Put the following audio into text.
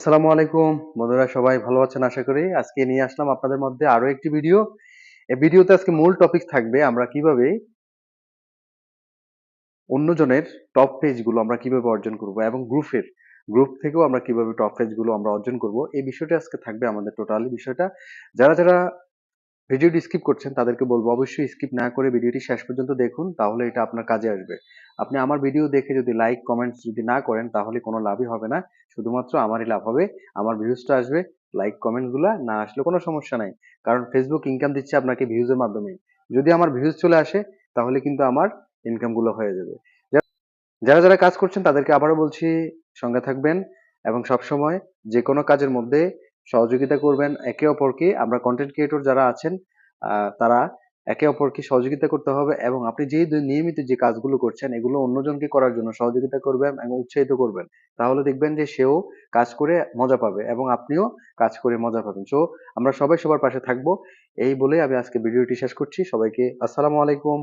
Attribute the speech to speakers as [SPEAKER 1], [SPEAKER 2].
[SPEAKER 1] আসসালামু আলাইকুম। বন্ধুরা, সবাই ভালো আছেন? আশা করি আজকে নিয়ে আসলাম আপনাদের মধ্যে আরও একটি ভিডিও। এই ভিডিওতে আজকে মূল টপিক থাকবে আমরা কীভাবে অন্যজনের টপ পেজগুলো আমরা কীভাবে অর্জন করব এবং গ্রুপের গ্রুপ থেকেও আমরা কীভাবে টপ পেজগুলো আমরা অর্জন করব। এই বিষয়টা আজকে থাকবে আমাদের টোটালি বিষয়টা। যারা যারা ভিডিওটি স্কিপ করছেন, তাদেরকে বলব অবশ্যই স্কিপ না করে ভিডিওটি শেষ পর্যন্ত দেখুন, তাহলে এটা আপনার কাজে আসবে। আপনি আমার ভিডিও দেখে যদি লাইক কমেন্টস যদি না করেন, তাহলে কোনো লাভই হবে না। শুধুমাত্র আমারই লাভ হবে, আমার ভিউজটা আসবে লাইক কমেন্টগুলো না আসলে কোনো সমস্যা নাই। কারণ ফেসবুক ইনকাম দিচ্ছে আপনাকে ভিউজের মাধ্যমে যদি আমার ভিউজ চলে আসে, তাহলে কিন্তু আমার ইনকামগুলো হয়ে যাবে। যারা যারা কাজ করছেন, তাদেরকে আবারও বলছি, সঙ্গে থাকবেন এবং সবসময় যে কোনো কাজের মধ্যে সহযোগিতা করবেন। একে অপরকে আমরা কন্টেন্ট ক্রিয়েটর যারা আছেন তারা একে অপরকে সহযোগিতা করতে হবে এবং আপনি যে নিয়মিত যে কাজগুলো করছেন, এগুলো অন্যজনকে করার জন্য সহযোগিতা করবেন এবং উৎসাহিত করবেন। তাহলে দেখবেন যে সেও কাজ করে মজা পাবে এবং আপনিও কাজ করে মজা পাবেন। সো আমরা সবাই সবার পাশে থাকব। এই বলে আমি আজকে ভিডিওটি শেষ করছি। সবাইকে আসসালামু আলাইকুম।